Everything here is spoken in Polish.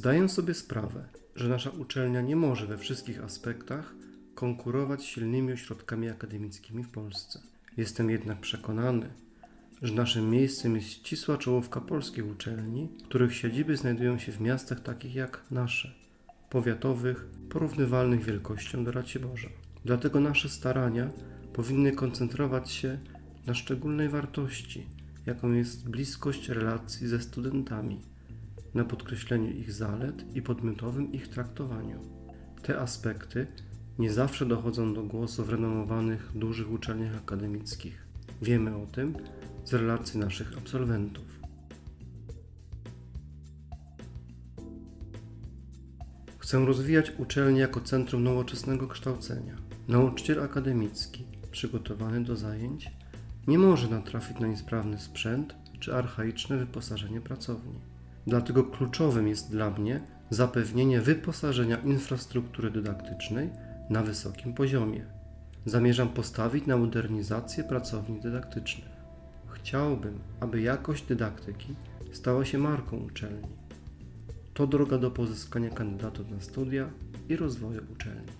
Zdaję sobie sprawę, że nasza uczelnia nie może we wszystkich aspektach konkurować silnymi ośrodkami akademickimi w Polsce. Jestem jednak przekonany, że naszym miejscem jest ścisła czołówka polskich uczelni, których siedziby znajdują się w miastach takich jak nasze, powiatowych, porównywalnych wielkością do Raciborza. Dlatego nasze starania powinny koncentrować się na szczególnej wartości, jaką jest bliskość relacji ze studentami, na podkreśleniu ich zalet i podmiotowym ich traktowaniu. Te aspekty nie zawsze dochodzą do głosu w renomowanych, dużych uczelniach akademickich. Wiemy o tym z relacji naszych absolwentów. Chcę rozwijać uczelnię jako centrum nowoczesnego kształcenia. Nauczyciel akademicki, przygotowany do zajęć, nie może natrafić na niesprawny sprzęt czy archaiczne wyposażenie pracowni. Dlatego kluczowym jest dla mnie zapewnienie wyposażenia infrastruktury dydaktycznej na wysokim poziomie. Zamierzam postawić na modernizację pracowni dydaktycznych. Chciałbym, aby jakość dydaktyki stała się marką uczelni. To droga do pozyskania kandydatów na studia i rozwoju uczelni.